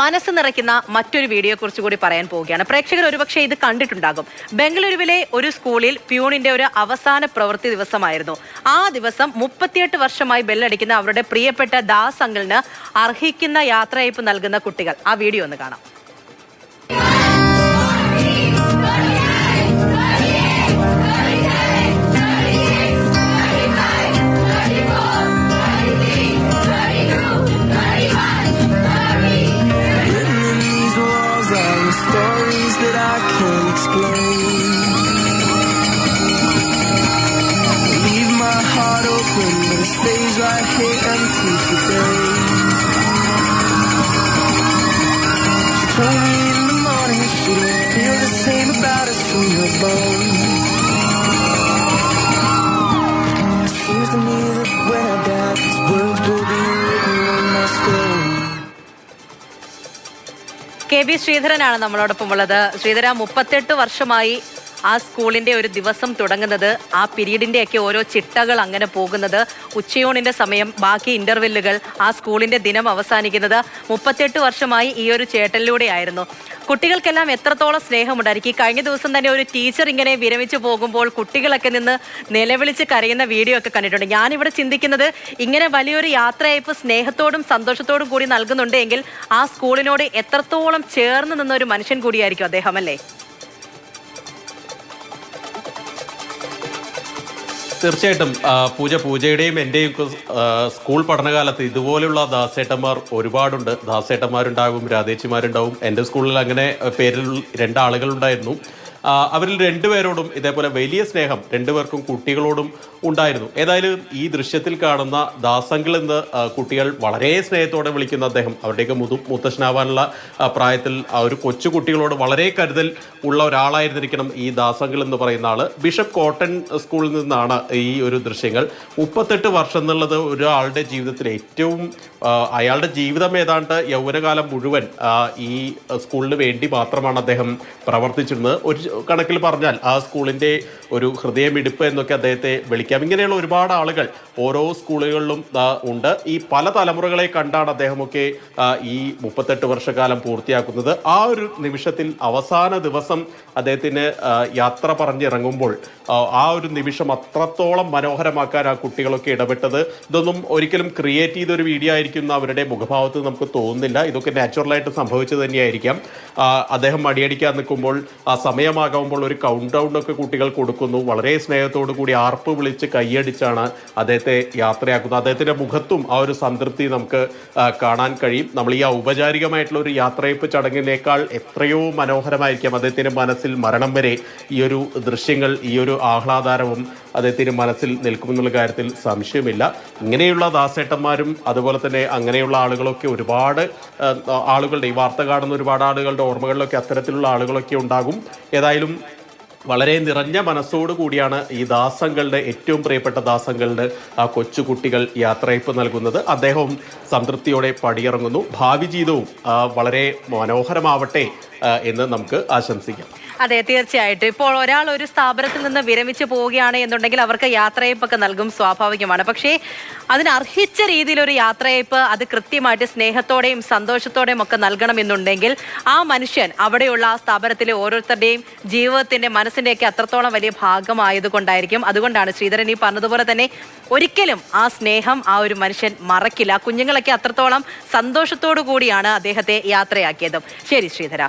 മനസ്സ് നിറയ്ക്കുന്ന മറ്റൊരു വീഡിയോ കുറിച്ച് കൂടി പറയാൻ പോവുകയാണ്. പ്രേക്ഷകർ ഒരുപക്ഷെ ഇത് കണ്ടിട്ടുണ്ടാകും. ബംഗളൂരുവിലെ ഒരു സ്കൂളിൽ പ്യൂണിന്റെ ഒരു അവസാന പ്രവൃത്തി ദിവസമായിരുന്നു. ആ ദിവസം മുപ്പത്തിയെട്ട് വർഷമായി ബെല്ലടിക്കുന്ന അവരുടെ പ്രിയപ്പെട്ട ദാസ് അങ്കിളിന് അർഹിക്കുന്ന യാത്രയയപ്പ് നൽകുന്ന കുട്ടികൾ. ആ വീഡിയോ ഒന്ന് കാണാം. Told me in the morning. She didn't feel the same about us in her bones. K B ശ്രീധരനാണ് നമ്മളോടൊപ്പം ഉള്ളത്. ശ്രീധര മുപ്പത്തെട്ട് വർഷമായി ആ സ്കൂളിന്റെ ഒരു ദിവസം തുടങ്ങുന്നത് ആ പീരീഡിന്റെ ഒക്കെ ഓരോ ചിട്ടകൾ അങ്ങനെ പോകുന്നത്. ഉച്ചയൂണിന്റെ സമയം ബാക്കി ഇന്റർവെല്ലുകൾ ആ സ്കൂളിന്റെ ദിനം അവസാനിക്കുന്നത് മുപ്പത്തെട്ട് വർഷമായി ഈ ഒരു ചേട്ടനിലൂടെയായിരുന്നു. കുട്ടികൾക്കെല്ലാം എത്രത്തോളം സ്നേഹമുണ്ടായിരിക്കും? കഴിഞ്ഞ ദിവസം തന്നെ ഒരു ടീച്ചർ ഇങ്ങനെ വിരമിച്ചു പോകുമ്പോൾ കുട്ടികളൊക്കെ നിന്ന് നിലവിളിച്ച് കരയുന്ന വീഡിയോ ഒക്കെ കണ്ടിട്ടുണ്ട്. ഞാനിവിടെ ചിന്തിക്കുന്നത് ഇങ്ങനെ വലിയൊരു യാത്രയയപ്പ് സ്നേഹത്തോടും സന്തോഷത്തോടും കൂടി നൽകുന്നുണ്ടെങ്കിൽ ആ സ്കൂളിനോട് എത്രത്തോളം ചേർന്ന് നിന്ന ഒരു മനുഷ്യൻ കൂടിയായിരിക്കും അദ്ദേഹം അല്ലേ? തീർച്ചയായിട്ടും പൂജ പൂജയുടെയും എന്റെയും സ്കൂൾ പഠനകാലത്ത് ഇതുപോലെയുള്ള ദാസേട്ടന്മാർ ഒരുപാടുണ്ട്. ദാസേട്ടന്മാരുണ്ടാകും രാധേച്ചിമാരുണ്ടാവും എന്റെ സ്കൂളിൽ അങ്ങനെ പേരിൽ രണ്ടാളുകളുണ്ടായിരുന്നു. അവരിൽ രണ്ടുപേരോടും ഇതേപോലെ വലിയ സ്നേഹം രണ്ടുപേർക്കും കുട്ടികളോടും ഉണ്ടായിരുന്നു. ഏതായാലും ഈ ദൃശ്യത്തിൽ കാണുന്ന ദാസങ്കിൾ എന്ന് കുട്ടികൾ വളരെ സ്നേഹത്തോടെ വിളിക്കുന്ന അദ്ദേഹം അവരുടെയൊക്കെ മുതു മുത്തശ്ശനാവാനുള്ള പ്രായത്തിൽ ആ ഒരു കൊച്ചു കുട്ടികളോട് വളരെ കരുതൽ ഉള്ള ഒരാളായിരുന്നിരിക്കണം ഈ ദാസങ്കിൾ എന്ന് പറയുന്ന ആൾ ബിഷപ്പ് കോട്ടൺ സ്കൂളിൽ നിന്നാണ് ഈ ഒരു ദൃശ്യങ്ങൾ. മുപ്പത്തെട്ട് വർഷം എന്നുള്ളത് ഒരാളുടെ ജീവിതത്തിൽ ഏറ്റവും അയാളുടെ ജീവിതം ഏതാണ്ട് യൗവനകാലം മുഴുവൻ ഈ സ്കൂളിന് വേണ്ടി മാത്രമാണ് അദ്ദേഹം പ്രവർത്തിച്ചിരുന്നത്. ഒരു കണക്കിൽ പറഞ്ഞാൽ ആ സ്കൂളിന്റെ ഒരു ഹൃദയമിടിപ്പ് എന്നൊക്കെ അദ്ദേഹത്തെ വിളിക്കാം. ഇങ്ങനെയുള്ള ഒരുപാട് ആളുകൾ ഓരോ സ്കൂളുകളിലും ഉണ്ട്. ഈ പല തലമുറകളെ കണ്ടാണ് അദ്ദേഹമൊക്കെ ഈ മുപ്പത്തെട്ട് വർഷക്കാലം പൂർത്തിയാക്കുന്നത്. ആ ഒരു നിമിഷത്തിൽ അവസാന ദിവസം അദ്ദേഹത്തിന് യാത്ര പറഞ്ഞിറങ്ങുമ്പോൾ ആ, ഒരു നിമിഷം അത്രത്തോളം മനോഹരമാക്കാൻ ആ കുട്ടികളൊക്കെ ഇടപെട്ടത്. ഇതൊന്നും ഒരിക്കലും ക്രിയേറ്റ് ചെയ്ത ഒരു വീഡിയോ ആയിരിക്കും അവരുടെ മുഖഭാവത്ത് നമുക്ക് തോന്നുന്നില്ല. ഇതൊക്കെ നാച്ചുറലായിട്ട് സംഭവിച്ചത് തന്നെയായിരിക്കാം. അദ്ദേഹം മടിയടിക്കാൻ നിൽക്കുമ്പോൾ ആ സമയമാകുമ്പോൾ ഒരു കൗണ്ട് ഡൗൺ ഒക്കെ കുട്ടികൾ കൊടുക്കുന്നു. വളരെ സ്നേഹത്തോടു കൂടി ആർപ്പ് വിളിച്ച് കൈയടിച്ചാണ് അദ്ദേഹത്തെ യാത്രയാക്കുന്നത്. അദ്ദേഹത്തിന്റെ മുഖത്തും ആ ഒരു സംതൃപ്തി നമുക്ക് കാണാൻ കഴിയും. നമ്മൾ ഈ ഔപചാരികമായിട്ടുള്ള ഒരു യാത്രയപ്പ് ചടങ്ങിനേക്കാൾ എത്രയോ മനോഹരമായിരിക്കാം അദ്ദേഹത്തിന്റെ മനസ്സിൽ മരണം വരെ ഈ ഒരു ദൃശ്യങ്ങൾ ഈ ഒരു ആഹ്ലാദാരവും അദ്ദേഹത്തിന്റെ മനസ്സിൽ നിൽക്കുമെന്നുള്ള കാര്യത്തിൽ സംശയമില്ല. ഇങ്ങനെയുള്ള ദാസേട്ടന്മാരും അതുപോലെ തന്നെ അങ്ങനെയുള്ള ആളുകളൊക്കെ ഒരുപാട് ആളുകളുടെ ഈ വാർത്ത കാണുന്ന ഒരുപാട് ആളുകളുടെ ഓർമ്മകളിലൊക്കെ അത്തരത്തിലുള്ള ആളുകളൊക്കെ ഉണ്ടാകും. ഏതായാലും വളരെ നിറഞ്ഞ മനസ്സോടു കൂടിയാണ് ഈ ദാസങ്ങളുടെ ഏറ്റവും പ്രിയപ്പെട്ട ദാസങ്ങളുടെ ആ കൊച്ചുകുട്ടികൾ യാത്രയപ്പ് നൽകുന്നത്. അദ്ദേഹവും സംതൃപ്തിയോടെ പടിയിറങ്ങുന്നു. ഭാവി ജീവിതവും വളരെ മനോഹരമാവട്ടെ. എന്ന് നമുക്ക് ആശംസിക്കാം. അതെ തീർച്ചയായിട്ടും. ഇപ്പോൾ ഒരാൾ ഒരു സ്ഥാപനത്തിൽ നിന്ന് വിരമിച്ചു പോവുകയാണ് എന്നുണ്ടെങ്കിൽ അവർക്ക് യാത്രയപ്പൊക്കെ നൽകും സ്വാഭാവികമാണ്. പക്ഷേ അതിന് അർഹിച്ച രീതിയിൽ ഒരു യാത്രയപ്പ് അത് കൃത്യമായിട്ട് സ്നേഹത്തോടെയും സന്തോഷത്തോടെയും ഒക്കെ നൽകണമെന്നുണ്ടെങ്കിൽ ആ മനുഷ്യൻ അവിടെയുള്ള ആ സ്ഥാപനത്തിലെ ഓരോരുത്തരുടെയും ജീവിതത്തിന്റെ മനസ്സിന്റെയൊക്കെ അത്രത്തോളം വലിയ ഭാഗമായതുകൊണ്ടായിരിക്കും. അതുകൊണ്ടാണ് ശ്രീധരൻ ഈ പറഞ്ഞതുപോലെ തന്നെ ഒരിക്കലും ആ സ്നേഹം ആ ഒരു മനുഷ്യൻ മറക്കില്ല. കുഞ്ഞുങ്ങളൊക്കെ അത്രത്തോളം സന്തോഷത്തോടു കൂടിയാണ് അദ്ദേഹത്തെ യാത്രയാക്കിയതും. ശരി ശ്രീധര.